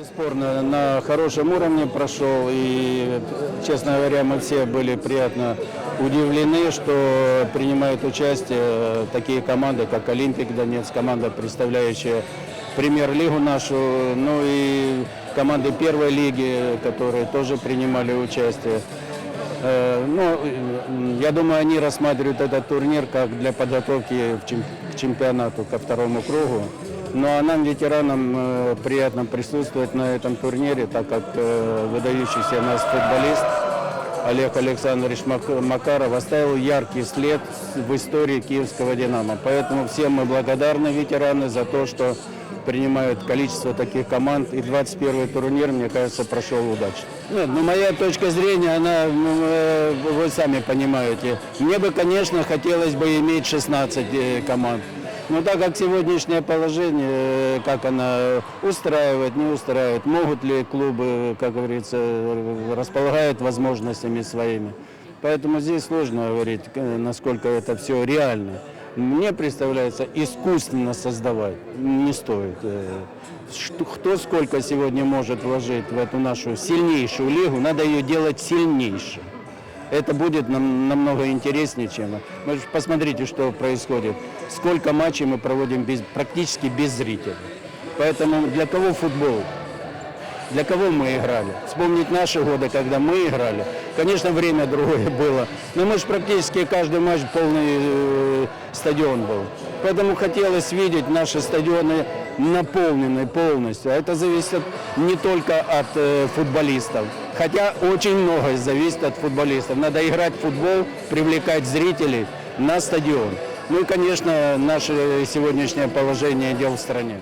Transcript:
Бесспорно, на хорошем уровне прошел, и, честно говоря, мы все были приятно удивлены, что принимают участие такие команды, как Олимпик Донец, команда, представляющая премьер-лигу нашу, ну и команды первой лиги, которые тоже принимали участие. Э, Ну, я думаю, они рассматривают этот турнир как для подготовки к чемпионату, ко второму кругу. Ну а нам, ветеранам, э, приятно присутствовать на этом турнире, так как э, выдающийся у нас футболист Олег Александрович Мак- Макаров оставил яркий след в истории киевского «Динамо». Поэтому всем мы благодарны, ветераны, за то, что принимают количество таких команд. И 21 турнир, мне кажется, прошел удачно. Нет, ну, моя точка зрения, она, ну, э, вы сами понимаете. Мне бы, конечно, хотелось бы иметь 16 э, команд. Но так как сегодняшнее положение, э, как она устраивает, не устраивает, могут ли клубы, как говорится, располагают возможностями своими. Поэтому здесь сложно говорить, насколько это все реально. Мне представляется, искусственно создавать не стоит. Э, Кто сколько сегодня может вложить в эту нашу сильнейшую лигу, надо ее делать сильнейшей это будет нам, намного интереснее, чем... Вы же посмотрите, что происходит. Сколько матчей мы проводим без, практически без зрителей. Поэтому для кого футбол? Для кого мы играли? Вспомнить наши годы, когда мы играли. Конечно, время другое было. Но мы же практически каждый матч полный э, стадион был. Поэтому хотелось видеть наши стадионы наполненные полностью. А это зависит не только от э, футболистов. Хотя очень многое зависит от футболистов. Надо играть в футбол, привлекать зрителей на стадион. Ну и, конечно, наше сегодняшнее положение дел в стране.